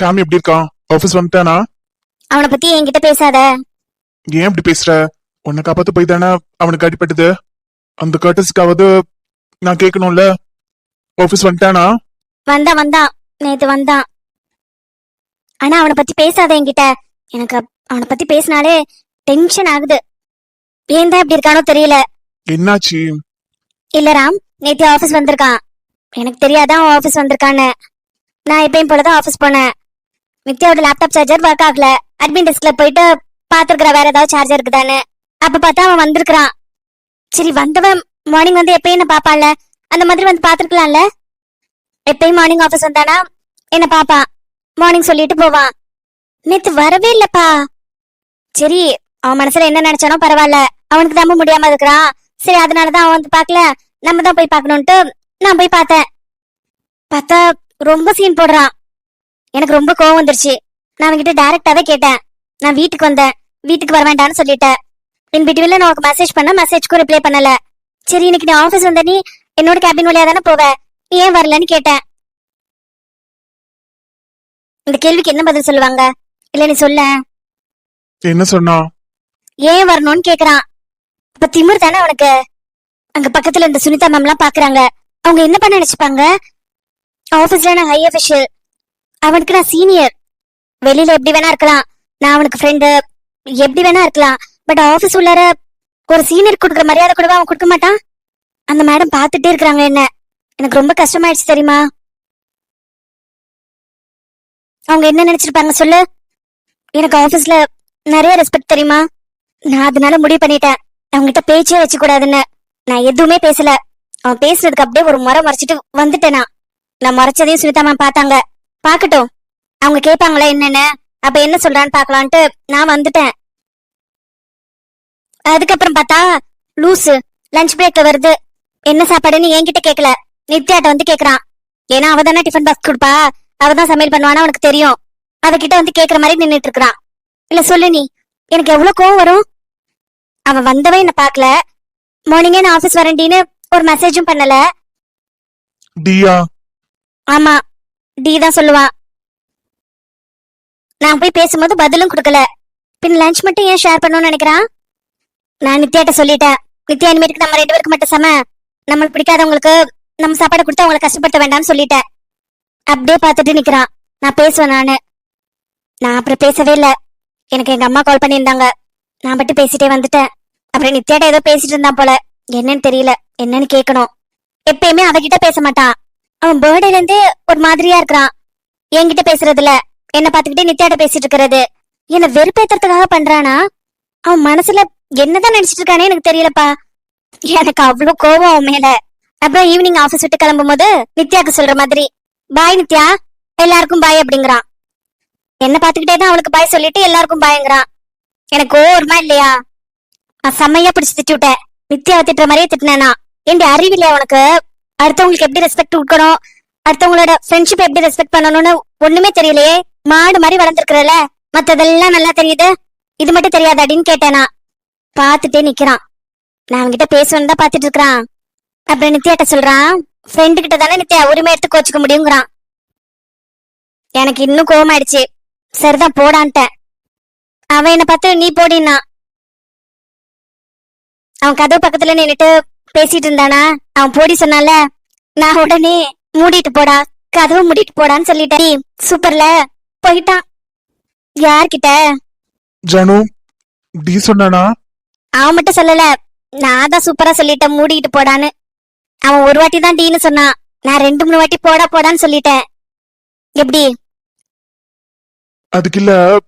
Xiaomi எப்படி இருக்கான்? Office வந்துட்டானா? அவனை பத்தி என்கிட்ட பேசாத. ஏன் இப்படி பேசுற? உன்னை காப்பாத்து போய் தானே அவனுக்கு அடிபட்டது? அந்த கர்டஸுக்காவது நான் கேட்கணும்ல? ஆபீஸ் வந்துட்டானா? வந்தான் வந்தான். நேத்து வந்தான். ஆனா அவனை பத்தி பேசாத என்கிட்ட. எனக்கு அவனை பத்தி பேசினாலே டென்ஷன் ஆகுது. ஏன் தான் இப்படி இருக்கானோ தெரியல. என்னாச்சு? இல்ல ராம் நேத்து ஆபீஸ் வந்திருக்கான். எனக்கு தெரியாதான் ஆபீஸ் வந்திருக்கான்னு. நான் எப்பயும் போலதான் ஆபீஸ் போனேன். நித்யாவோட லேப்டாப் சார்ஜர் ஒர்க் ஆகல. அட்மின் டெஸ்க்ல போயிட்டு பாத்துருக்கிற வேற ஏதாவது சார்ஜர் இருக்குதான்னு. அப்ப பார்த்தா அவன் வந்திருக்கிறான். சரி வந்தவன் மார்னிங் வந்து எப்பயும் என்ன பாப்பான்ல அந்த மாதிரி வந்து பாத்துருக்கலாம்ல எப்பயும் மார்னிங் ஆபீஸ் வந்தானா என்ன பாப்பான் மார்னிங் சொல்லிட்டு போவான். நேத்து வரவே இல்லப்பா. சரி அவன் மனசுல என்ன நினைச்சானோ பரவாயில்ல. அவனுக்கு நம்ப முடியாம இருக்கிறான். சரி அதனாலதான் அவன் வந்து பார்க்கல. நம்ம தான் போய் பாக்கணும்ட்டு நான் போய் பார்த்தேன். பார்த்தா ரொம்ப சீன் போடுறான். எனக்கு ரொம்ப கோவம் வந்துருச்சு. நான் அவன்கிட்ட டைரக்டாவே கேட்டேன். நான் வீட்டுக்கு வந்தேன். வீட்டுக்கு வர வேண்டாம்னு சொல்லிட்டேன். இன் பிட்வீன்ல நான் உனக்கு மெசேஜ் பண்ண மெசேஜ்க்கும் ரிப்ளை பண்ணல. சரி இன்னைக்கு நீ ஆபீஸ் வந்த நீ என்னோட கேபின் வழியா தானே போவ? நீ ஏன் வரலன்னு கேட்டேன். இந்த கேள்விக்கு என்ன பதில் சொல்லுவாங்க? இல்ல நீ சொல்ல. என்ன சொன்னா? ஏன் வரணும்னு கேக்குறான். அப்ப திமிர் தானே அவனுக்கு. அங்க பக்கத்துல இந்த சுனிதா மேம் எல்லாம் பாக்குறாங்க. அவங்க என்ன பண்ண நினைச்சுப்பாங்க? ஆபீஸ்ல நான் ஹை அபிஷியல் அவனுக்கு நான் சீனியர் வெளியில எப்படி வேணா இருக்கலாம். நான் அவனுக்கு ஃப்ரெண்டு எப்படி வேணா இருக்கலாம். பட் ஆஃபீஸ் உள்ளார ஒரு சீனியர் கொடுக்குற மரியாதை கூடவா அவன் கொடுக்க மாட்டான்? அந்த மேடம் பார்த்துட்டே இருக்கிறாங்க என்ன? எனக்கு ரொம்ப கஷ்டமாயிடுச்சு தெரியுமா? அவங்க என்ன நினைச்சிருப்பாங்க சொல்லு? எனக்கு ஆஃபீஸ்ல நிறைய ரெஸ்பெக்ட் தெரியுமா? நான் அதனால முடிவு பண்ணிட்டேன். அவங்ககிட்ட பேச்சே வச்சு கூடாதுன்னு நான் எதுவுமே பேசல. அவன் பேசுறதுக்கு அப்படியே ஒரு முறை மறைச்சிட்டு வந்துட்டேனா. நான் மறைச்சதையும் சுனிதா மேம் பார்த்தாங்க. பாக்கட்டும். அவங்க கேட்பாங்களா என்னன்னு? அப்ப என்ன சொல்றான்னு பார்க்கலான்ட்டு நான் வந்துட்டேன். அதுக்கப்புறம் பார்த்தா லூசு லஞ்ச் பிரேக்ல வருது. என்ன சாப்பாடுன்னு என்கிட்ட கேட்கல நித்யாட்ட வந்து கேக்குறான். ஏன்னா அவ தானே டிஃபன் பாக்ஸ் கொடுப்பா. அவ தான் சமையல் பண்ணுவான்னு அவனுக்கு தெரியும். அவகிட்ட வந்து கேக்குற மாதிரி நின்னுட்டு இருக்கிறான். இல்ல சொல்லு நீ. எனக்கு எவ்வளவு கோவம் வரும்? அவன் வந்தவன் என்ன பார்க்கல மார்னிங்கே நான் ஆபீஸ் வரேன்டின்னு ஒரு மெசேஜும் பண்ணல. டியா ஆமா. டி தான் சொல்லுவா. நான் போய் பேசும்போது பதிலும் கொடுக்கல. பின் லஞ்ச் மட்டும் ஏன் ஷேர் பண்ணணும்னு நினைக்கிறான் நான் நித்யாட்ட சொல்லிட்டேன். நித்யா இனிமேட்டுக்கு நம்ம ரெண்டு பேருக்கு மட்டும் சம. நம்மளுக்கு பிடிக்காதவங்களுக்கு நம்ம சாப்பாடு கொடுத்து அவங்களை கஷ்டப்படுத்த வேண்டாம்னு சொல்லிட்டேன். அப்படியே பார்த்துட்டு நிக்கிறான் நான் பேசுவேன் நானு. நான் அப்புறம் பேசவே இல்ல. எனக்கு எங்க அம்மா கால் பண்ணியிருந்தாங்க. நான் மட்டும் பேசிட்டே வந்துட்டேன். அப்புறம் நித்யாட்ட ஏதோ பேசிட்டு இருந்தான் போல. என்னன்னு தெரியல. என்னன்னு கேட்கணும் எப்பயுமே அவகிட்ட பேச மாட்டான் அவன் பேர்டேல இருந்து ஒரு மாதிரியா இருக்கிறான். என்கிட்ட பேசுறது இல்ல என்ன பாத்துக்கிட்டே நித்யாட்ட பேசிட்டு இருக்கிறது. என்ன வெறுப்பேத்துறதுக்காக பண்றானா? அவன் மனசுல என்னதான் நினைச்சிட்டு இருக்கானே எனக்கு தெரியலப்பா. எனக்கு அவ்வளவு கோவம் அவன் மேல. அப்புறம் ஈவினிங் ஆபீஸ் விட்டு கிளம்பும் போது நித்யாக்கு சொல்ற மாதிரி பாய் நித்யா. எல்லாருக்கும் பாய் அப்படிங்கிறான். என்ன பாத்துக்கிட்டே தான் அவளுக்கு பாய் சொல்லிட்டு எல்லாருக்கும் பாயங்கிறான் எனக்கு ஓவரமா இல்லையா? நான் செம்மையா பிடிச்சு திட்டி விட்டேன் நித்யாவை திட்டுற மாதிரியே திட்டினேனா. என் அறிவில்லையா உனக்கு? அடுத்தவங்களுக்கு எப்படி ரெஸ்பெக்ட் கொடுக்கணும்? அடுத்தவங்களோட ஃப்ரெண்ட்ஷிப் எப்படி ரெஸ்பெக்ட் பண்ணணும்னு ஒண்ணுமே தெரியலையே. மாடு மாதிரி வளர்ந்துருக்குறல மத்ததெல்லாம் நல்லா தெரியுது. இது மட்டும் தெரியாதாடின்னு கேட்டேனா பாத்துட்டே நிக்கிறான். நான் அவன்கிட்ட பேசுவேன் தான் பாத்துட்டு இருக்கிறான். அப்புறம் நித்யாட்ட சொல்றான் ஃப்ரெண்டு கிட்ட தானே நித்யா உரிமை எடுத்து கோச்சுக்க முடியுங்கிறான். எனக்கு இன்னும் கோவமாயிடுச்சு. சரிதான் போடான்ட்டேன் அவன் என்ன பார்த்து நீ போடின்னா. அவன் கதவு பக்கத்துல நின்னுட்டு பேசிட்டு இருந்தானா அவன் போடி சொன்னால நான் உடனே மூடிட்டு போடா கதவு மூடிட்டு போடான்னு சொல்லிட்டேன். சூப்பர்ல. போயிட்டான். யார்கிட்ட? ஜானு டி சொன்னானா? அவன் மட்டும் சொல்லல. நான் தான் சூப்பரா சொல்லிட்டேன் மூடிட்டு போடான்னு. அவன் ஒரு வாட்டி தான் டீன்னு சொன்னான். நான் ரெண்டு மூணு வாட்டி போடா போடான்னு சொல்லிட்டேன். எப்படி? அதுக்கு இல்ல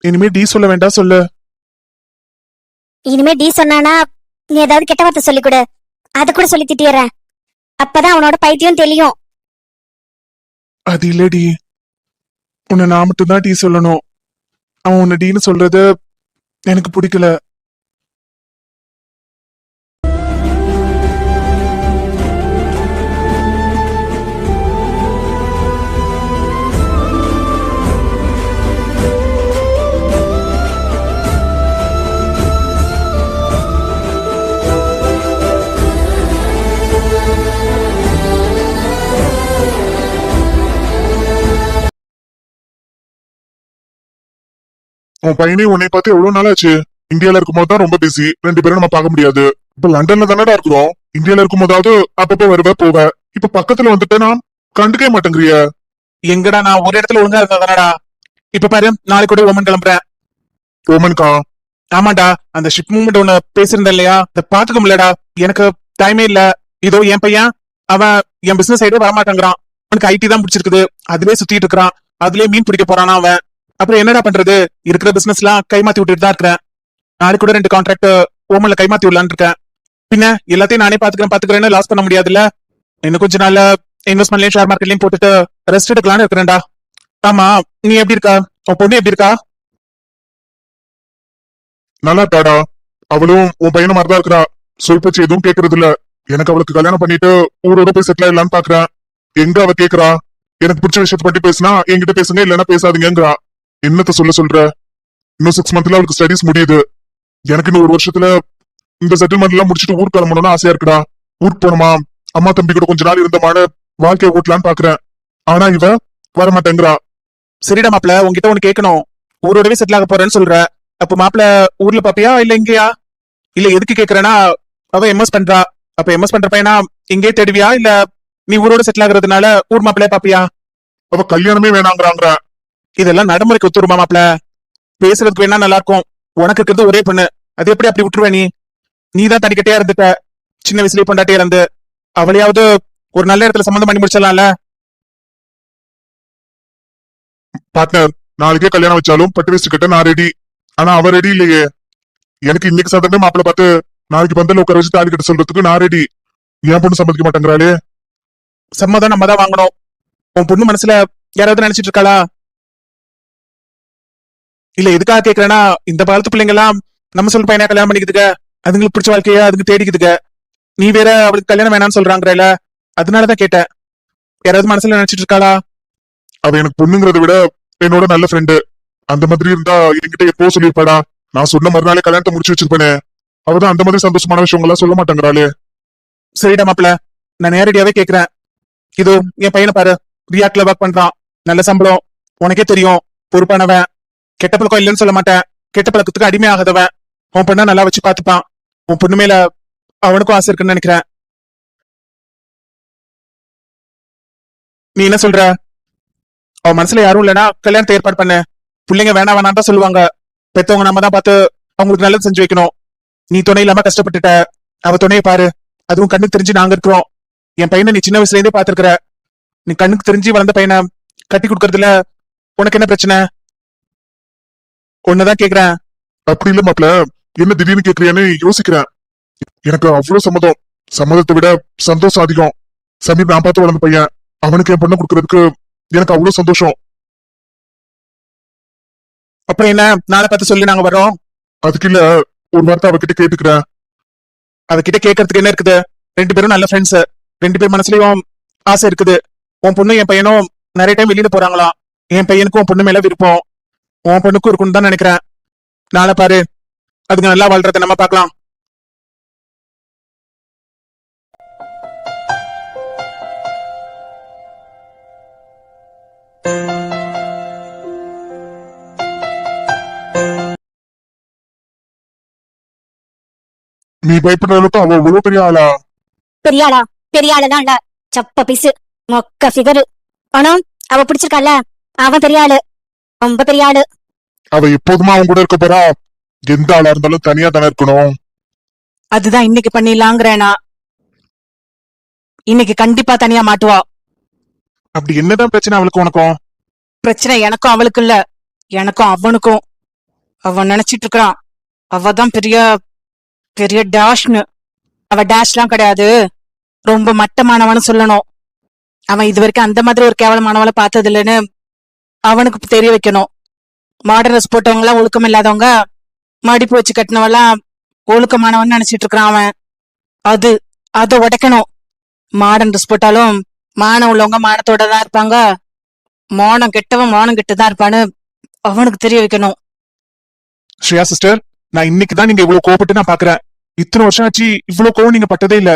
இனிமே டி சொல்ல வேண்டாம் சொல்லு. இனிமே டி சொன்னானா நீ ஏதாவது கெட்ட வார்த்தை சொல்லி கொடு அத கூட சொல்லி திட்டிடுறேன். அப்பதான் அவனோட பைத்தியம் தெரியும் அது இல்லடி. உன்னை நான் மட்டும்தான் டீ சொல்லணும். அவன் உன்னை டீன்னு சொல்றது எனக்கு பிடிக்கல. உன் பையனையும் உன்னை பார்த்து எவ்வளவு நாள் ஆச்சு இந்தியால இருக்கும்போது தான் ரொம்ப பிஸி ரெண்டு பேரும் நம்ம பார்க்க முடியாது. இப்ப லண்டன்ல தானடா இருக்கிறோம். இந்தியால இருக்கும்போதாவது அப்பப்போ வருவ போவ. இப்ப பக்கத்துல வந்துட்டேனா கண்டுக்கவே மாட்டேங்கிறிய. எங்கடா நான்? ஒரு இடத்துல ஒழுங்கா இருந்தா தானடா? இப்ப பாரு நாளைக்கு கூட ஓமன் கிளம்புறேன். ஓமன்கா ஆமாடா அந்த ஷிப் மூமெண்ட் ஒண்ணு பேசியிருந்தேன் இல்லையா? அதை பாத்துக்க முடியலடா. எனக்கு டைமே இல்ல. இதோ என் பையன். அவன் என் பிசினஸ் சைடே வரமாட்டேங்கிறான். அவனுக்கு ஐடி தான் பிடிச்சிருக்குது. அதுலயே சுத்திட்டு இருக்கிறான். அதுலயே மீன் பிடிக்க போறானா அவன். அப்புறம் என்னடா பண்றது? இருக்கிற பிசினஸ் எல்லாம் கைமாத்தி விட்டுட்டு தான் இருக்கிறேன். நாளைக்கு கூட ரெண்டு கான்ட்ராக்ட் ஓமன்ல கைமாத்தி விடலான்னு இருக்கேன். பின்ன எல்லாத்தையும் நானே பாத்துக்கிறேன் பாத்துக்கிறேன்னு லாஸ் பண்ண முடியாதுல்ல? இன்னும் கொஞ்ச நாள்ல இன்வெஸ்ட்மெண்ட்லயும் ஷேர் மார்க்கெட்லயும் போட்டுட்டு ரெஸ்ட் எடுக்கலாம்னு இருக்கிறேன்டா. ஆமா நீ எப்படி இருக்கா? உன் பொண்ணு எப்படி இருக்கா? நல்லா இருக்காடா. அவளும் உன் பையன மாதிரிதான் இருக்கிறா. சொல்பச்சு எதுவும் கேக்குறது இல்ல எனக்கு அவளுக்கு கல்யாணம் பண்ணிட்டு ஊரோட போய் செட்டில் ஆயிடலான்னு பாக்குறேன். எங்க அவ கேக்குறா? எனக்கு பிடிச்ச விஷயத்த பத்தி பேசினா என்கிட்ட பேசுங்க இல்லைன்னா பேசாதீங்கிறா என்னத்த சொல்ல சொல்ற? இன்னும் சிக்ஸ் மந்த்ல அவளுக்கு ஸ்டடிஸ் முடியுது. எனக்கு இன்னும் ஒரு வருஷத்துல இந்த செட்டில்மெண்ட் எல்லாம் முடிச்சுட்டு ஊர் கிளம்பணும்னு ஆசையா இருக்குடா. ஊருக்கு போனோமா அம்மா தம்பி கூட கொஞ்ச நாள் இருந்தமான வாழ்க்கைய ஓட்டலான்னு பாக்குறேன். ஆனா இவ வர மாட்டேங்கிறா சரிடா மாப்ள உன்கிட்ட ஒண்ணு கேட்கணும். ஊரோடவே செட்டில் ஆக போறேன்னு சொல்ற. அப்ப மாப்ள ஊர்ல பாப்பியா இல்ல இங்கேயா? இல்ல எதுக்கு கேக்குறேன்னா அவ எம்எஸ் பண்றா. அப்ப எம்எஸ் பண்ற பையனா இங்கே தேடுவியா? இல்ல நீ ஊரோட செட்டில் ஆகுறதுனால ஊர் மாப்பிள்ளைய பாப்பியா? அவ கல்யாணமே வேணாங்கிறாங்க இதெல்லாம் நடைமுறைக்கு ஒத்துருமா மாப்ள பேசுறதுக்கு வேணா நல்லா இருக்கும் உனக்கு இருக்கிறது ஒரே பொண்ணு. அது எப்படி அப்படி விட்டுருவ நீ? நீ தான் தனிக்கட்டையா இருந்துட்ட. சின்ன வயசுலயே பொண்டாட்டியா இருந்து. அவளையாவது ஒரு நல்ல இடத்துல சம்மந்தம் பண்ணி முடிச்சிடலாம்ல? பார்ட்னர் நாளைக்கே கல்யாணம் வச்சாலும் பட்டு வேஸ்ட் கிட்ட நான் ரெடி ஆனா அவ ரெடி இல்லையே. எனக்கு இன்னைக்கு சாதமே மாப்பிள்ள பார்த்து நாளைக்கு பந்தல உட்கார வச்சு தாலி கட்ட சொல்றதுக்கு நான் ரெடி என் பொண்ணு சம்மதிக்க மாட்டேங்கிறாளே. சம்மதம் நம்ம தான் வாங்கணும். உன் பொண்ணு மனசுல யாராவது நினைச்சிட்டு இருக்காளா? இல்ல எதுக்காக கேக்குறேன்னா இந்த காலத்து பிள்ளைங்க எல்லாம் நம்ம சொல்ல பையனா கல்யாணம் பண்ணிக்குதுங்க அதுங்களுக்கு பிடிச்ச வாழ்க்கைய அதுக்கு தேடிக்குதுங்க நீ வேற அவளுக்கு கல்யாணம் வேணாம்னு சொல்றாங்கறல? அதனாலதான் கேட்டேன். யாராவது மனசுல நினைச்சிட்டு இருக்காளா? அவ எனக்கு பொண்ணுங்கிறத விட என்னோட நல்ல ஃப்ரெண்டு அந்த மாதிரி இருந்தா என்கிட்ட எப்போ சொல்லியிருப்பாடா? நான் சொன்ன மறுநாளே கல்யாணத்தை முடிச்சு வச்சிருப்பேனே. அவதான் அந்த மாதிரி சந்தோஷமான விஷயங்கள்லாம் சொல்ல மாட்டேங்கிறாளே. சரிடா மாப்பிள நான் நேரடியாவே கேக்குறேன். இதோ என் பையனை பாரு. ரியாக்ட்ல ஒர்க் பண்றான். நல்ல சம்பளம். உனக்கே தெரியும். பொறுப்பானவன். கெட்ட பழக்கம் இல்லைன்னு சொல்ல மாட்டேன். கெட்ட பழக்கத்துக்கு அடிமை ஆகாதவன் உன் பொண்ணை நல்லா வச்சு பாத்துப்பான் உன் பொண்ணு மேல அவனுக்கும் ஆசை இருக்குன்னு நினைக்கிறேன். நீ என்ன சொல்ற? அவன் மனசுல யாரும் இல்லைன்னா கல்யாணத்தை ஏற்பாடு பண்ண. பிள்ளைங்க வேணாம் வேணாம் தான் சொல்லுவாங்க. பெத்தவங்க நம்ம தான் பார்த்து அவங்களுக்கு நல்லது செஞ்சு வைக்கணும். நீ துணை இல்லாம கஷ்டப்பட்டுட்ட. அவ துணையை பாரு. அதுவும் கண்ணுக்கு தெரிஞ்சு நாங்க இருக்கிறோம். என் பையனை நீ சின்ன வயசுல இருந்தே பாத்துருக்கிற நீ கண்ணுக்கு தெரிஞ்சு வளர்ந்த பையனை கட்டி கொடுக்கறதுல உனக்கு என்ன பிரச்சனை? ஒன்னதான் கேக்குறேன். அப்படி இல்ல மாப்ள. என்ன திடீர்னு கேக்குறியான்னு யோசிக்கிறேன். எனக்கு அவ்வளவு சம்மதம். சம்மதத்தை விட சந்தோஷம் அதிகம். சமீர் நான் பார்த்து வளர்ந்த பையன். அவனுக்கு என் பொண்ணை கொடுக்கறதுக்கு எனக்கு அவ்வளவு சந்தோஷம். அப்புறம் என்ன? நாளை பார்த்து சொல்லி நாங்க வரோம் அதுக்கு இல்ல ஒரு வார்த்தை அவகிட்ட கேட்டுக்கிறேன். அவகிட்ட கேட்கறதுக்கு என்ன இருக்குது? ரெண்டு பேரும் நல்ல ஃப்ரெண்ட்ஸ் ரெண்டு பேர் மனசுலயும் ஆசை இருக்குது. உன் பொண்ணு என் பையனும் நிறைய டைம் வெளியில போறாங்களாம். என் பையனுக்கும் உன் பொண்ணு மேல விருப்பம். உன் பொண்ணுக்கும் இருக்கும்னு தான் நினைக்கிறேன். நாளை பாரு. அதுங்க நல்லா வாழ்றத நம்ம பார்க்கலாம். நீ பயப்படுற அளவுக்கு அவ அவ்வளவு பெரிய ஆளா? பெரிய ஆளா? பெரிய ஆளுதான் இல்ல. சப்ப பிசு. மொக்க ஃபிகரு ஆனா அவ பிடிச்சிருக்கால அவன் பெரிய ஆளு. ரொம்ப பெரிய ஆளு. அவ எப்போதுமா அவன் கூட இருக்க போறா? எந்த ஆளா இருந்தாலும் தனியா தானே இருக்கணும். அதுதான் இன்னைக்கு பண்ணிடலாங்கிறேனா. இன்னைக்கு கண்டிப்பா தனியா மாட்டுவா. அப்படி என்னதான் பிரச்சனை அவளுக்கு உனக்கும்? பிரச்சனை எனக்கும் அவளுக்கு இல்ல. எனக்கும் அவனுக்கும். அவன் நினைச்சிட்டு இருக்கிறான். அவதான் பெரிய பெரிய டேஷ்னு. அவ டேஷ்லாம் கிடையாது. ரொம்ப மட்டமானவன்னு சொல்லணும். அவன் இது வரைக்கும் அந்த மாதிரி ஒரு கேவலமானவளை பார்த்தது இல்லைன்னு அவனுக்கு தெரிய வைக்கணும். மாடர்ன் ட்ரெஸ் போட்டவங்க எல்லாம் ஒழுக்கம் இல்லாதவங்க மடிப்பு வச்சு கட்டினவெல்லாம் ஒழுக்கமானவன் நினைச்சிட்டு இருக்கிறான் அவன். அது அதை உடைக்கணும். மாடர்ன் ட்ரெஸ் போட்டாலும் மானம் உள்ளவங்க மானத்தோட தான் இருப்பாங்க. மானம் கெட்டவன் மானம் கெட்டுதான் இருப்பான்னு அவனுக்கு தெரிய வைக்கணும். ஸ்ரீயா சிஸ்டர் நான் இன்னைக்கு தான் நீங்க இவ்வளவு கோபப்பட்டு நான் பாக்குறேன். இத்தனை வருஷம் ஆச்சு இவ்வளவு கோவம் நீங்க பட்டதே இல்ல.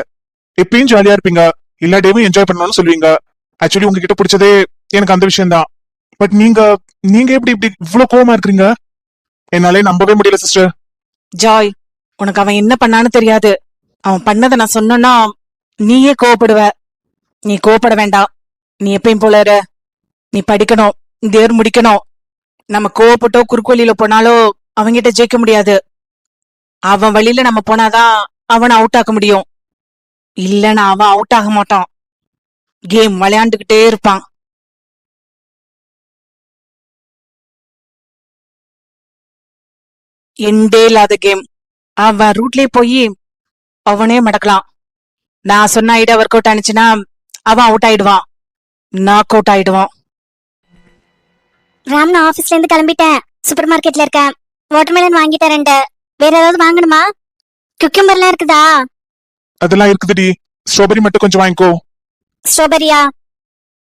எப்பயும் ஜாலியா இருப்பீங்க. எல்லா டேவும் என்ஜாய் பண்ணணும்னு சொல்லுவீங்க. ஆக்சுவலி உங்ககிட்ட பிடிச்சதே எனக்கு அந்த விஷயம் தான் பட் நீங்க நீங்க எப்படி இப்படி இவ்வளவு கோவமா இருக்கிறீங்க? என்னாலே நம்பவே முடியல சிஸ்டர் ஜாய் உனக்கு அவன் என்ன பண்ணான்னு தெரியாது. அவன் பண்ணதை நான் சொன்னேன்னா நீயே கோவப்படுவ. நீ கோவப்பட வேண்டாம். நீ எப்பயும் போல இரு. நீ படிக்கணும் தேர் முடிக்கணும். நம்ம கோவப்பட்டோ குறுக்கோலியில போனாலோ அவங்கிட்ட ஜெயிக்க முடியாது. அவன் வழியில நம்ம போனாதான் அவனை அவுட் ஆக்க முடியும். இல்லைன்னா அவன் அவுட் ஆக மாட்டான். கேம் விளையாண்டுகிட்டே இருப்பான். எண்டே இல்லாத கேம். அவன் ரூட்லயே போய் அவனே மடக்கலாம். நான் சொன்ன ஐடியா ஒர்க் அவுட் ஆனிச்சுன்னா அவன் அவுட் ஆயிடுவான். நாக் அவுட் ஆயிடுவான். ராம் நான் ஆபீஸ்ல இருந்து கிளம்பிட்டேன். சூப்பர் மார்க்கெட்ல இருக்கேன். வாட்டர்மெலன் வாங்கிட்டேன் ரெண்டு வேற ஏதாவது வாங்கணுமா? குக்கும்பர்லாம் இருக்குதா? அதெல்லாம் இருக்குதுடி. ஸ்ட்ராபெரி மட்டும் கொஞ்சம் வாங்கிக்கோ. ஸ்ட்ராபெரியா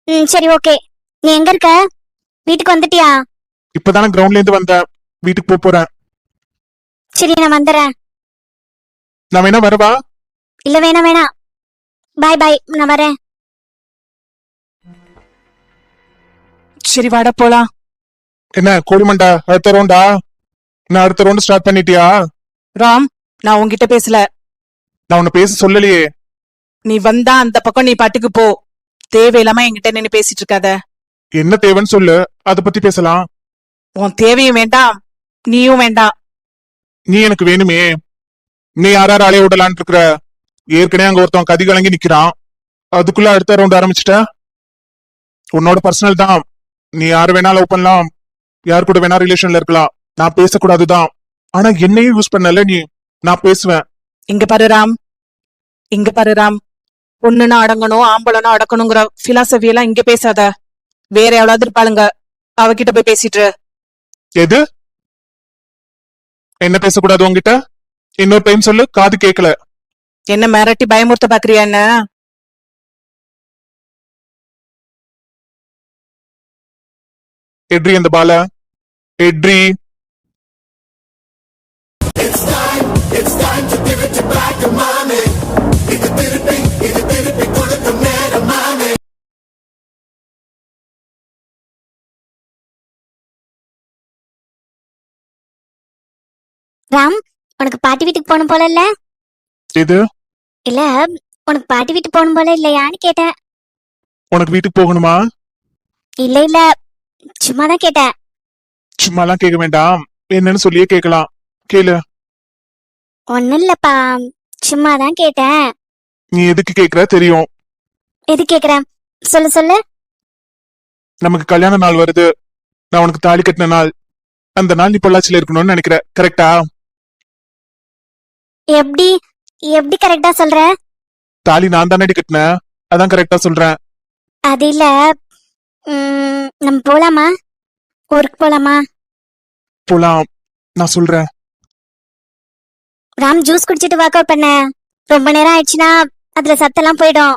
ம் சரி ஓகே நீ எங்க இருக்க? வீட்டுக்கு வந்துட்டியா? இப்பதானே கிரவுண்ட்ல இருந்து வந்தேன். வீட்டுக்கு போப் போறேன். சரி நான் வந்துடுறேன் நான் வேணா வரவா? இல்ல வேணாம் வேணாம் பாய் பாய் நான் வரேன். சரி வாடா போலாம். என்ன கோழிமண்டா அடுத்த ரவுண்டா நான் அடுத்த ரவுண்ட் ஸ்டார்ட் பண்ணிட்டியா? ராம் நான் உன்கிட்ட பேசல. நான் உன்னை பேச சொல்லலையே. நீ வந்தா அந்த பக்கம் நீ பாட்டுக்கு போ. தேவையில்லாம என்கிட்ட நின்னு பேசிட்டு இருக்காத. என்ன தேவைன்னு சொல்லு. அத பத்தி பேசலாம். உன் தேவையும் வேண்டாம் நீயும் வேண்டாம். நீ எனக்கு வேணுமே. நீ யாராரு அலைய விடலான்னு இருக்கிற ஏற்கனவே அங்க ஒருத்தன் கதி கலங்கி நிக்கிறான். அதுக்குள்ள அடுத்த ரவுண்ட் ஆரம்பிச்சிட்ட? உன்னோட பர்சனல் தான். நீ யாரு வேணா லவ் பண்ணலாம். யார் கூட வேணா ரிலேஷன்ல இருக்கலாம். நான் பேசக்கூடாதுதான் ஆனா என்னையும் யூஸ் பண்ணல நீ. நான் பேசுவேன். இங்க பாரு ராம். இங்க பாரு ராம். பொண்ணுனா அடங்கணும் ஆம்பளனா அடக்கணுங்கிற பிலாசபி எல்லாம் இங்க பேசாத. வேற எவ்வளவு இருப்பாளுங்க. அவகிட்ட போய் பேசிட்டு. எது? என்ன பேசக்கூடாது உன்கிட்ட? இன்னொரு டைம் சொல்லு காது கேட்கல என்ன மிரட்டி பயமுறுத்த பாக்குறியா என்ன? எட்ரி அந்த பால. எட்ரி. ராம் உனக்கு பாட்டி வீட்டுக்கு போகணும் போல இல்ல? எது? இல்ல உனக்கு பாட்டி வீட்டுக்கு போகணும் போல இல்லையான்னு கேட்டேன். உனக்கு வீட்டுக்கு போகணுமா? இல்ல இல்ல சும்மா தான் கேட்டேன். சும்மாலாம் கேட்க வேண்டாம். என்னன்னு சொல்லியே கேட்கலாம். கேளு. ஒண்ணும் இல்லப்பா சும்மா தான் கேட்டேன். நீ எதுக்கு கேக்குற தெரியும். எது கேக்குறேன் சொல்லு சொல்லு. நமக்கு கல்யாண நாள் வருது. நான் உனக்கு தாலி கட்டின நாள். அந்த நாள் நீ பொள்ளாச்சியில இருக்கணும்னு நினைக்கிற. கரெக்டா எப்படி எப்படி கரெக்டா சொல்ற? தாலி நான் தானடி கட்டினேன். அதான் கரெக்டா சொல்றேன் அது இல்ல ம், நம்ம போலாமா? ஊருக்கு போலாமா? போலாம் நான் சொல்றேன். ராம் ஜூஸ் குடிச்சிட்டு வாக் அவுட் பண்ண. ரொம்ப நேரம் ஆயிடுச்சுன்னா அதுல சத்தெல்லாம் போயிடும்.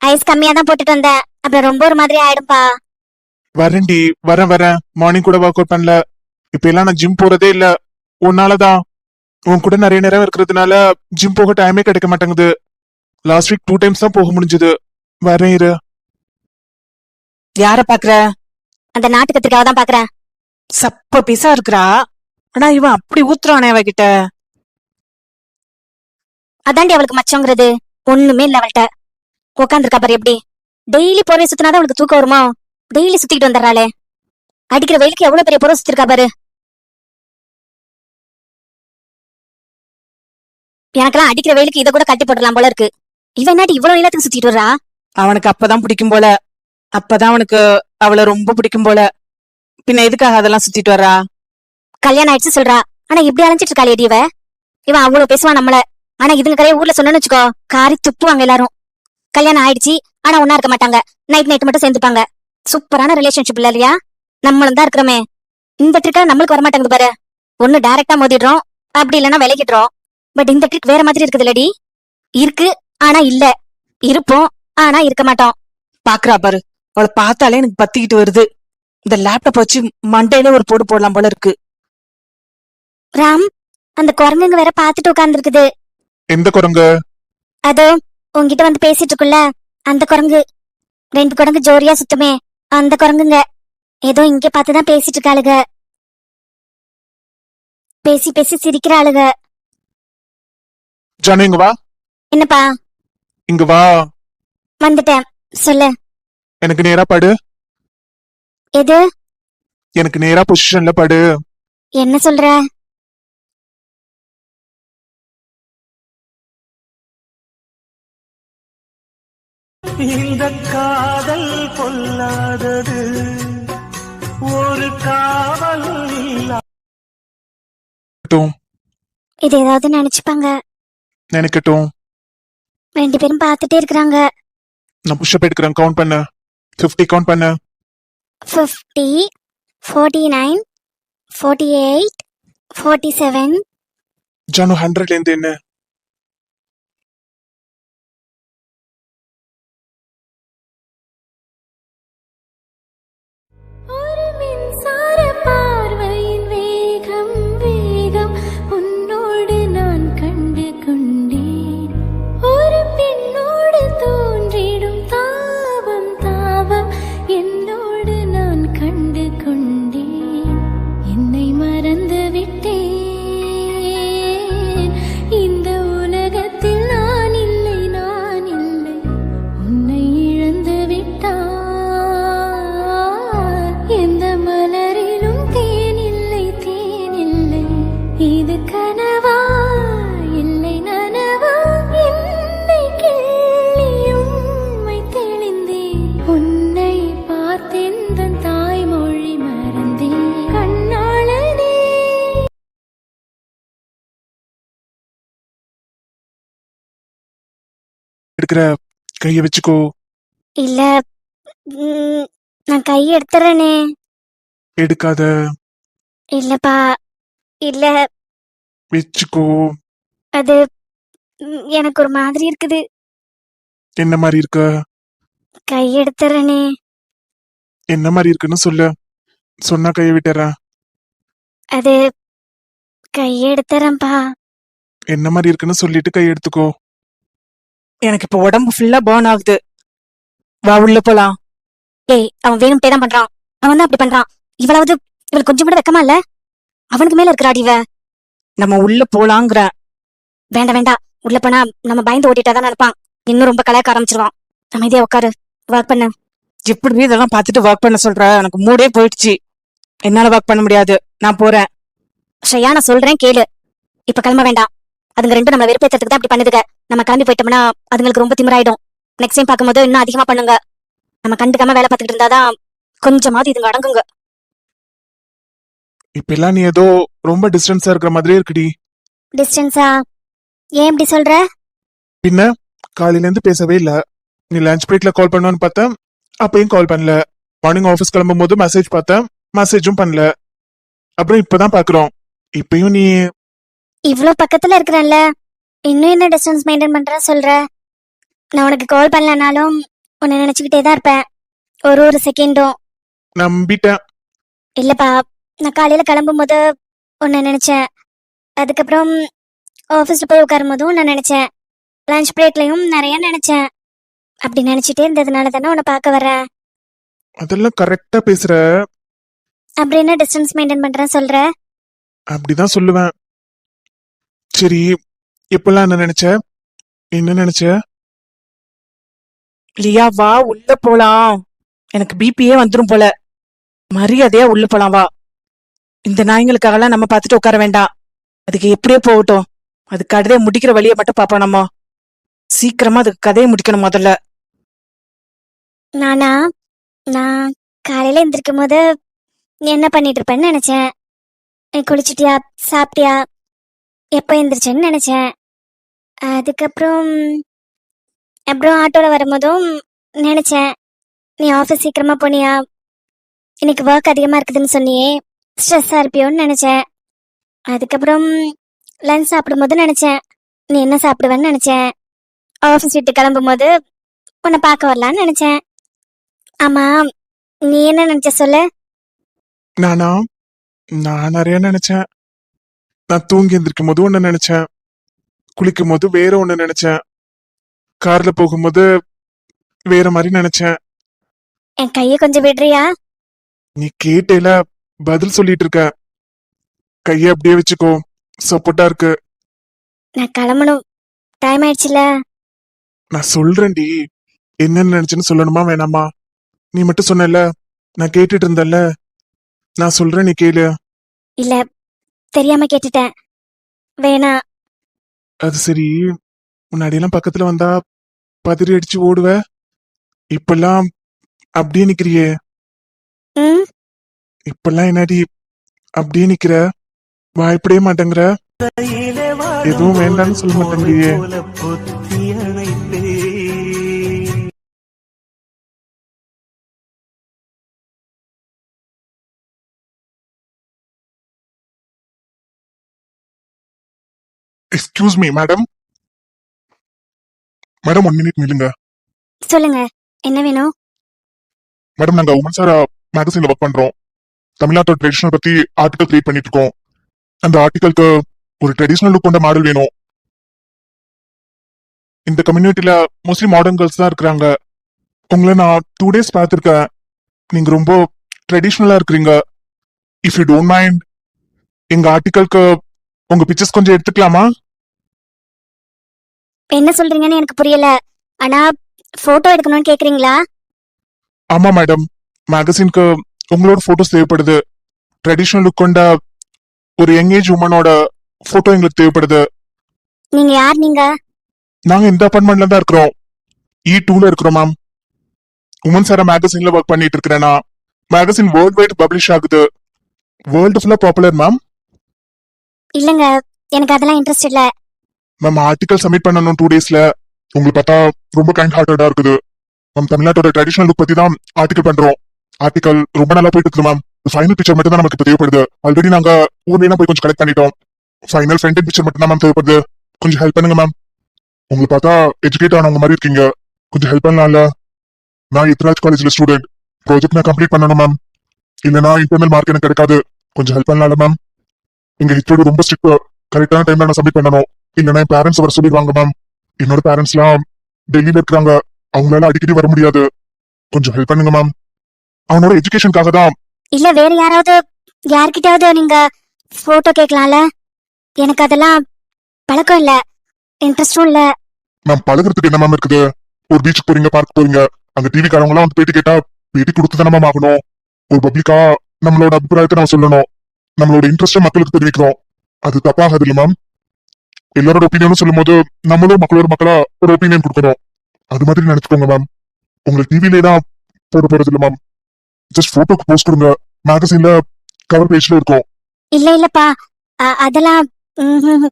ஐஸ் கம்மியா தான் போட்டுட்டு வந்தேன். அப்புறம் ரொம்ப ஒரு மாதிரி ஆயிடும்பா. வரேன்டி வரேன் வரேன். மார்னிங் கூட ஒர்க் அவுட் பண்ணல. இப்ப எல்லாம் நான் ஜிம் போறதே இல்ல. உன்னாலதான். உன் கூட நிறைய நேரம் இருக்கிறதுனால ஜிம் போக டைமே கிடைக்க மாட்டேங்குது. லாஸ்ட் வீக் டூ டைம்ஸ் தான் போக முடிஞ்சது. வரேன் இரு. யார பாக்குற அந்த நாட்டு கத்திரிக்காவை தான் பாக்குறேன் சப்ப பீஸா இருக்கிறா. ஆனா இவன் அப்படி ஊத்துறானே அவகிட்ட. அதாண்டி அவளுக்கு மச்சங்கிறது. ஒண்ணுமே இல்ல அவள்கிட்ட. உட்காந்துருக்கா பாரு எப்படி. டெய்லி பொறைய சுத்தினாதான் அவளுக்கு தூக்கம் வருமா? டெய்லி சுத்திக்கிட்டு வந்துடுறாளே. அடிக்கிற வெயிலுக்கு எவ்வளவு பெரிய பொருள் சுத்திருக்கா பாரு. எனக்கெல்லாம் அடிக்கிற வெயிலுக்கு இதை கூட கட்டி போடலாம் போல இருக்கு. இவன் நாட்டி இவ்வளவு நீளத்துக்கு சுத்திட்டு வர்றா? அவனுக்கு அப்பதான் பிடிக்கும் போல. அப்பதான் அவனுக்கு அவளை ரொம்ப பிடிக்கும் போல. பின்ன எதுக்காக அதெல்லாம் சுத்திட்டு வர்றா? கல்யாணம் ஆயிடுச்சு சொல்றா. ஆனா இப்படி அலைஞ்சிட்டு இருக்காளே இவ. இவன் அவ்வளவு பேசுவான் நம்மள. ஆனா இதுங்க கரைய ஊர்ல சொன்னோன்னு வச்சுக்கோ காரி துப்புவாங்க எல்லாரும். கல்யாணம் ஆயிடுச்சு ஆனா ஒன்னா இருக்க மாட்டாங்க. நைட் நைட் மட்டும் சேர்ந்துப்பாங்க. சூப்பரான ரிலேஷன்ஷிப் இல்ல இல்லையா? நம்மளும் தான் இருக்கிறோமே. இந்த ட்ரிக்கா நம்மளுக்கு வர மாட்டேங்குது பாரு. ஒண்ணு டைரக்டா மோதிடுறோம். அப்படி இல்லைன்னா விலகிடுறோம். பட் இந்த ட்ரிக் வேற மாதிரி இருக்குது இல்லடி இருக்கு ஆனா இல்ல. இருப்போம் ஆனா இருக்க மாட்டோம். பாக்குறா பாரு. அவளை பார்த்தாலே எனக்கு பத்திக்கிட்டு வருது. இந்த லேப்டாப் வச்சு மண்டையில ஒரு போடு போடலாம் போல இருக்கு. ராம் அந்த குரங்குங்க வேற பாத்துட்டு உட்கார்ந்து எந்த குரங்கு? அதோ உன்கிட்ட வந்து பேசிட்டு இருக்குல்ல அந்த குரங்கு. ரெண்டு குரங்கு ஜோரியா சுத்துமே அந்த குரங்குங்க. ஏதோ இங்க பார்த்துதான் பேசிட்டு இருக்காளுங்க பேசி பேசி சிரிக்கிற ஆளுக ஜானு இங்க வா. என்னப்பா? இங்க வா. வந்துட்டேன். சொல்லு. எனக்கு நேரா படு. எது? எனக்கு நேரா பொசிஷன்ல படு. என்ன சொல்ற? இந்த காதல் பொல்லாதது. ஒரு காவல் இது ஏதாவது நினைச்சுப்பாங்க. நினைக்கட்டும். ரெண்டு பேரும் பார்த்துட்டே இருக்கிறாங்க. நான் புஷ்அப் எடுக்கிறேன். கவுண்ட் பண்ண. 50 கவுண்ட் பண்ண. Fifty forty nine forty eight forty seven Jaanu ஹண்ட்ரட்ல இருந்து என்ன? எடுக்கிற கைய வச்சுக்கோ. இல்ல நான் கை எடுத்துறேனே. எடுக்காத. இல்லப்பா இல்ல. வச்சுக்கோ. அது எனக்கு ஒரு மாதிரி இருக்குது. என்ன மாதிரி இருக்க? கை எடுத்துறேனே. என்ன மாதிரி இருக்குன்னு சொல்லு. சொன்னா கைய விட்டுறேன். அது கை எடுத்துறேன்ப்பா. என்ன மாதிரி இருக்குன்னு சொல்லிட்டு கை எடுத்துக்கோ. எனக்கு இப்ப உடம்பு ஃபுல்லா பேர்ன் ஆகுது. வா உள்ள போலாம். ஏய் அவன் வேணும்ட்டே தான் பண்றான். அவன் தான் அப்படி பண்றான். இவளாவது இவளுக்கு கொஞ்சம் கூட வெக்கமா இல்ல? அவனுக்கு மேல இருக்கிறாடி இவ. நம்ம உள்ள போலாங்கிறேன் வேண்டாம் வேண்டாம் உள்ள போனா நம்ம பயந்து ஓட்டிட்டா தான் நினைப்பான் இன்னும் ரொம்ப கலாய்க்க ஆரம்பிச்சிருவான். அமைதியா உட்காரு ஒர்க் பண்ணு. எப்படி இதெல்லாம் பார்த்துட்டு ஒர்க் பண்ண சொல்ற. எனக்கு மூடே போயிடுச்சு. என்னால ஒர்க் பண்ண முடியாது. நான் போறேன். ஸ்ரேயா நான் சொல்றேன் கேளு. இப்ப கிளம்ப வேண்டாம். அதுங்க ரெண்டும் நம்மள வெறுப்பேத்துறதுக்கு தான் அப்படி பண்ணுதுங்க. நம்ம கிளம்பி போயிட்டோம்னா அதுங்களுக்கு ரொம்ப திமிராயிடும். நெக்ஸ்ட் டைம் பார்க்கும்போது இன்னும் அதிகமா பண்ணுங்க. நம்ம கண்டுக்காம வேலை பார்த்துக்கிட்டு இருந்தாதான் கொஞ்சமாவது இதுங்க அடங்குங்க. இப்ப எல்லாம் நீ ஏதோ ரொம்ப டிஸ்டன்ஸா இருக்கிற மாதிரியே இருக்குடி. டிஸ்டன்ஸா ஏன் இப்படி சொல்ற? பின்ன காலையில இருந்து பேசவே இல்ல. நீ லஞ்ச் பிரேக்ல கால் பண்ணுவான்னு பார்த்தேன். அப்பயும் கால் பண்ணல. மார்னிங் ஆஃபீஸ் கிளம்பும் போது மெசேஜ் பார்த்தேன். மெசேஜும் பண்ணல. அப்புறம் இப்பதான் பாக்குறோம் இப்பயும் நீ இவ்ளோ பக்கத்துல இருக்கிறேன்ல. இன்னும் என்ன டிஸ்டன்ஸ் மெயின்டைன் பண்ற சொல்ற? நான் உனக்கு கால் பண்ணலனாலும் உன்னை நினைச்சுக்கிட்டே தான் இருப்பேன். ஒரு ஒரு செகண்டும் நம்பிட்டேன். இல்லப்பா நான் காலையில கிளம்பும் போது உன்னை நினைச்சேன். அதுக்கப்புறம் ஆஃபீஸ்ல போய் உட்காரும் போதும் நான் நினைச்சேன். லஞ்ச் பிரேக்லயும் நிறைய நினைச்சேன். அப்படி நினைச்சிட்டே இருந்ததுனால தானே உன்னை பார்க்க வர்றேன். அதெல்லாம் கரெக்டா பேசுற. அப்படி என்ன டிஸ்டன்ஸ் மெயின்டைன் பண்றேன் சொல்ற? அப்படிதான் சொல்லுவேன். சரி இப்பெல்லாம் என்ன நினைச்ச? என்ன நினைச்ச? லியா வா உள்ள போலாம். எனக்கு பிபியே வந்துரும் போல. மரியாதையா உள்ள போலாம் வா. இந்த நாய்ங்களுக்காகலாம் நம்ம பார்த்துட்டு உட்கார வேண்டாம். அதுக்கு எப்படியே போகட்டும். அது கதையை முடிக்கிற வழியை மட்டும் பாப்போம் நம்ம. சீக்கிரமா அதுக்கு கதையை முடிக்கணும் முதல்ல. நானா? நான் காலையில எந்திரிக்கும் போது என்ன பண்ணிட்டு இருப்பேன்னு நினைச்சேன். நீ குளிச்சிட்டியா? சாப்பிட்டியா? எப்போ எந்திரிச்சேன்னு நினைச்சேன். அதுக்கப்புறம் அப்புறம் ஆட்டோவில் வரும்போதும் நினச்சேன் நீ ஆஃபீஸ் சீக்கிரமாக போனியா? இன்னைக்கு ஒர்க் அதிகமாக இருக்குதுன்னு சொன்னியே ஸ்ட்ரெஸ்ஸாக இருப்பியோன்னு நினச்சேன். அதுக்கப்புறம் லஞ்ச் சாப்பிடும்போது நினச்சேன் நீ என்ன சாப்பிடுவேன்னு நினச்சேன்? ஆஃபீஸ் விட்டு கிளம்பும் போது உன்னை பார்க்க வரலான்னு நினச்சேன். ஆமா நீ என்ன நினச்ச சொல்லு? நானா? நான் நிறைய நினைச்சேன். நான் தூங்கி எந்திரிக்கும் போது ஒன்று நினைச்சேன். குளிக்கும் போது வேற ஒண்ணு நினைச்சேன். கார்ல போகும்போது வேற மாதிரி நினைச்சேன். என் கையை கொஞ்சம் விடுறியா? நீ கேட்டேல பதில் சொல்லிட்டு இருக்க. கையை அப்படியே வச்சுக்கோ. சப்போர்ட்டா இருக்கு. நான் கிளம்பணும். டைம் ஆயிடுச்சுல. நான் சொல்றேன்டி. என்னன்னு நினைச்சுன்னு சொல்லணுமா வேணாமா? நீ மட்டும் சொன்னல நான் கேட்டுட்டு இருந்தேன்ல. நான் சொல்றேன் நீ கேளு. இல்ல தெரியாம கேட்டுட்டேன். வேணா அது சரி. முன்னாடியெல்லாம் பக்கத்துல வந்தா பதறி அடிச்சு ஓடுவ. இப்பெல்லாம் அப்படியே நிக்கிறியே. ம்? இப்பெல்லாம் என்னடி? அப்படியே நிக்கிற. வாய்ப்படவே மாட்டேங்கிற. எதுவும் வேண்டாம்னு சொல்ல மாட்டேங்கிறியே. Excuse me madam madam one minute நில்லுங்க. சொல்லுங்க. என்ன வேணும்? மேடம் நாங்க உமன் சாரா மேகசின்ல ஒர்க் பண்றோம். தமிழ்நாட்டோட ட்ரெடிஷனல் பத்தி ஆர்டிகல் கிரியேட் பண்ணிட்டு இருக்கோம். அந்த ஆர்டிகலுக்கு ஒரு ட்ரெடிஷனல் லுக் கொண்ட மாடல் வேணும். இந்த கம்யூனிட்டில மோஸ்ட்லி மாடர்ன் கேர்ள்ஸ் தான் இருக்கிறாங்க. உங்களை நான் டூ டேஸ் பார்த்துருக்கேன். நீங்க ரொம்ப ட்ரெடிஷ்னலா இருக்கிறீங்க. இஃப் யூ டோன்ட் மைண்ட் எங்க ஆர்டிகலுக்கு உங்க பிக்சர்ஸ் கொஞ்சம் எடுத்துக்கலாமா? என்ன சொல்றீங்கன்னு எனக்கு புரியல. ஆனா போட்டோ எடுக்கணும்னு கேக்குறீங்களா? ஆமா மேடம் மேகசின்க்கு உங்களோட போட்டோஸ் தேவைப்படுது. ட்ரெடிஷனல் லுக் கொண்ட ஒரு யங் ஏஜ் உமனோட போட்டோ எங்களுக்கு தேவைப்படுது. நீங்க யார் நீங்க? நாங்க இந்த அப்பார்ட்மெண்ட்ல தான் இருக்கிறோம். இ டூல இருக்கிறோம் மேம் உமன் சாரா மேகசின்ல ஒர்க் பண்ணிட்டு இருக்கிறேனா மேகசின் வேர்ல்ட் வைட் பப்ளிஷ் ஆகுது. வேர்ல்டு ஃபுல்லா பாப்புலர் மேம் இல்லங்க எனக்கு அதெல்லாம் இன்ட்ரெஸ்ட் இல்ல. மேம் ஆர்டிகல் சப்மிட் பண்ணணும் டூ டேஸ்ல உங்களுக்கு பார்த்தா ரொம்ப கைண்ட் ஹார்ட்டடா இருக்குது. மேம் தமிழ்நாட்டோட ட்ரெடிஷனல் லுக் பத்தி தான் ஆர்டிகல் பண்றோம். ஆர்டிகல் ரொம்ப நல்லா போயிட்டு இருக்கு மேம் ஃபைனல் பிக்சர் மட்டும் தான் நமக்கு இப்போ தேவைப்படுது. ஆல்ரெடி நாங்க ஊர்லாம் போய் கொஞ்சம் கலெக்ட் பண்ணிட்டோம். ஃபைனல் ஃப்ரண்ட் பிக்சர் மட்டும் தான் மேம் தேவைப்படுது. கொஞ்சம் ஹெல்ப் பண்ணுங்க மேம் உங்களுக்கு பார்த்தா எஜுகேட் ஆனவங்க மாதிரி இருக்கீங்க. கொஞ்சம் ஹெல்ப் பண்ணலாம்ல. நான் இத்ராஜ் காலேஜ்ல ஸ்டூடெண்ட் ப்ராஜெக்ட் நான் கம்ப்ளீட் பண்ணணும் மேம் இல்லைனா இன்டர்னல் மார்க் எனக்கு கிடைக்காது. கொஞ்சம் ஹெல்ப் பண்ணலாம்ல மேம் எங்க ஹிஸ்டோட ரொம்ப ஸ்ட்ரிக்ட் கரெக்டான டைம்ல நான் சப்மிட் பண்ணணும். இல்லைன்னா என் பேரண்ட்ஸ் வர சொல்லிடுவாங்க மேம் என்னோட பேரண்ட்ஸ்லாம் டெல்லியில இருக்கிறாங்க. அவங்களால அடிக்கடி வர முடியாது. கொஞ்சம் ஹெல்ப் பண்ணுங்க மேம் அவனோட எஜுகேஷனுக்காக தான். இல்ல வேற யாராவது யார்கிட்டயாவது நீங்க போட்டோ கேட்கலாம்ல? எனக்கு அதெல்லாம் பழக்கம் இல்ல. இன்ட்ரெஸ்டும் இல்ல. மேம் பழகுறதுக்கு என்ன மேம் இருக்குது? ஒரு பீச்சுக்கு போறீங்க பார்க் போறீங்க. அங்க டிவி காரவங்க வந்து பேட்டி கேட்டா பேட்டி கொடுத்து தானே மேம் ஆகணும். ஒரு பப்ளிக்கா நம்மளோட அபிப்பிராயத்தை நம்ம சொல்லணும். நம்மளோட இன்ட்ரெஸ்ட்டை மக்களுக்கு தெரிவிக்கிறோம். அது தப்பாகாது இல்ல மேம் எல்லாரோட ஒப்பீனியனும் சொல்லும் போது நம்மளும் மக்களோட மக்களா ஒரு ஒப்பீனியன் கொடுக்கணும். அது மாதிரி நினைச்சுக்கோங்க மேம் உங்களுக்கு டிவிலே தான் போட போறது இல்ல மேம் ஜஸ்ட் போட்டோக்கு போஸ்ட் கொடுங்க. மேகசின்ல கவர் பேஜ்ல இருக்கும். இல்ல இல்லப்பா. அதெல்லாம்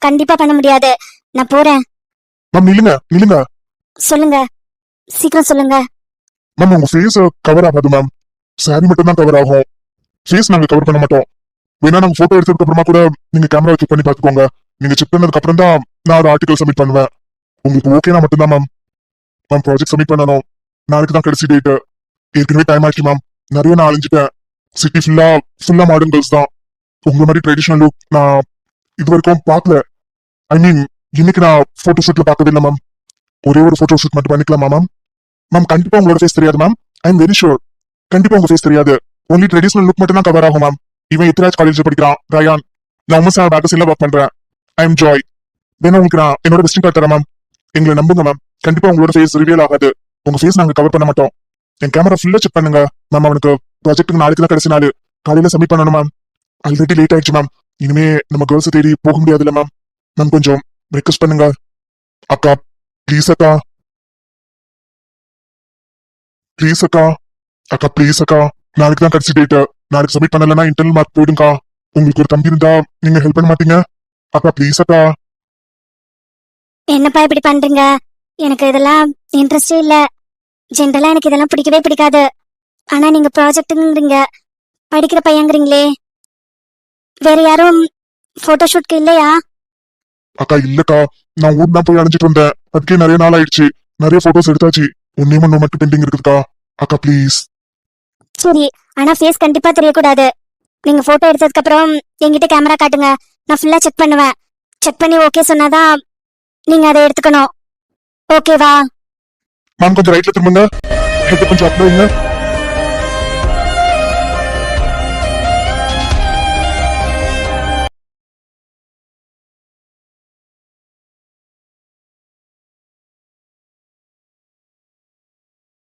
கண்டிப்பா பண்ண முடியாது. நான் போறேன். மேம் நில்லுங்க நில்லுங்க. சொல்லுங்க. சீக்கிரம் சொல்லுங்க. மேம் உங்க ஃபேஸ் கவர் ஆகாது மேம் சாரி மட்டும் தான் கவர் ஆகும். ஃபேஸ் நாங்க கவர் பண்ண மாட்டோம். வேணா நாங்க போட்டோ எடுத்ததுக்கு அப்புறமா கூட நீங்க கேமரா செக் பண்ணி பாத்துக்கோங்க நீங்க செக் பண்ணதுக்கு அப்புறம் தான் நான் ஒரு ஆர்டிகல் சப்மிட் பண்ணுவேன். உங்களுக்கு ஓகேனா மட்டும்தான் மேம் மேம் ப்ராஜெக்ட் சப்மிட் பண்ணணும். நாளைக்கு தான் கடைசி டேட்டு ஏற்கனவே டைம் ஆச்சு மேம் நிறைய நான் அழிஞ்சிட்டேன். சிட்டி ஃபுல்லா ஃபுல்லா மாடர்ன் கேர்ள்ஸ் தான். உங்க மாதிரி ட்ரெடிஷனல் லுக் நான் இது வரைக்கும் பார்க்கல. ஐ மீன் இன்னைக்கு நான் போட்டோ ஷூட்ல பார்க்கவே இல்லை மேம் ஒரே ஒரு போட்டோ ஷூட் மட்டும் பண்ணிக்கலாமா மேம் மேம் கண்டிப்பா உங்களோட ஃபேஸ் தெரியாது ma'am I am very sure கண்டிப்பா உங்க ஃபேஸ் தெரியாது. ஒன்லி ட்ரெடிஷனல் லுக் மட்டும் தான் கவர் ஆகும் மேம் இவன் எத்ராஜ் காலேஜ் படிக்கிறான் ரயான். நான் உமன் சார் மேகசின்ல ஒர்க் பண்றேன். ஐ எம் ஜாய் வேணா உங்களுக்கு நான் என்னோட விசிட்டிங் கார்டு தரேன் மேம் எங்களை நம்புங்க மேம் கண்டிப்பா உங்களோட ஃபேஸ் ரிவியல் ஆகாது. உங்க ஃபேஸ் நாங்க கவர் பண்ண மாட்டோம். என் கேமரா ஃபுல்லா செக் பண்ணுங்க மேம் அவனுக்கு ப்ராஜெக்ட்டுக்கு நாளைக்கு தான் கடைசி நாள். காலையில சப்மிட் பண்ணணும் மேம் ஆல்ரெடி லேட் ஆயிடுச்சு மேம் இனிமே நம்ம கேர்ள்ஸ் தேடி போக முடியாதுல்ல மேம் மேம் கொஞ்சம் ரெக்வஸ்ட் பண்ணுங்க. அக்கா ப்ளீஸ் அக்கா. ப்ளீஸ் அக்கா. அக்கா ப்ளீஸ் அக்கா. நாளைக்கு தான் கடைசி டேட்டு நாளைக்கு சப்மிட் பண்ணலன்னா இன்டர்னல் மார்க் போயிடுங்கக்கா. உங்களுக்கு ஒரு தம்பி இருந்தா நீங்க ஹெல்ப் பண்ண மாட்டீங்க. அக்கா ப்ளீஸ் அக்கா. என்னப்பா இப்படி பண்றீங்க? எனக்கு இதெல்லாம் இன்ட்ரெஸ்டே இல்ல. ஜென்ரலா எனக்கு இதெல்லாம் பிடிக்கவே பிடிக்காது. ஆனா நீங்க ப்ராஜெக்ட்ங்கிறீங்க படிக்கிற பையங்கிறீங்களே வேற யாரும் போட்டோ ஷூட்க்கு இல்லையா? அக்கா இல்லக்கா. நான் ஊர் தான் போய் அடைஞ்சிட்டு வந்தேன். அதுக்கே நிறைய நாள் ஆயிடுச்சு. நிறைய போட்டோஸ் எடுத்தாச்சு. ஒன்னே ஒண்ணு மட்டும் பெண்டிங் இருக்குதுக்கா. அக்கா ப்ளீஸ் சரி. ஆனா ஃபேஸ் கண்டிப்பா தெரியக்கூடாது. நீங்க போட்டோ எடுத்ததுக்கு அப்புறம் என்கிட்ட கேமரா காட்டுங்க. நான் ஃபுல்லா செக் பண்ணுவேன். செக் பண்ணி ஓகே சொன்னாதான் நீங்க அதை எடுத்துக்கணும். ஓகேவா மேம் கொஞ்சம் ரைட்ல திரும்புங்க. ஹெட் கொஞ்சம் அப்ல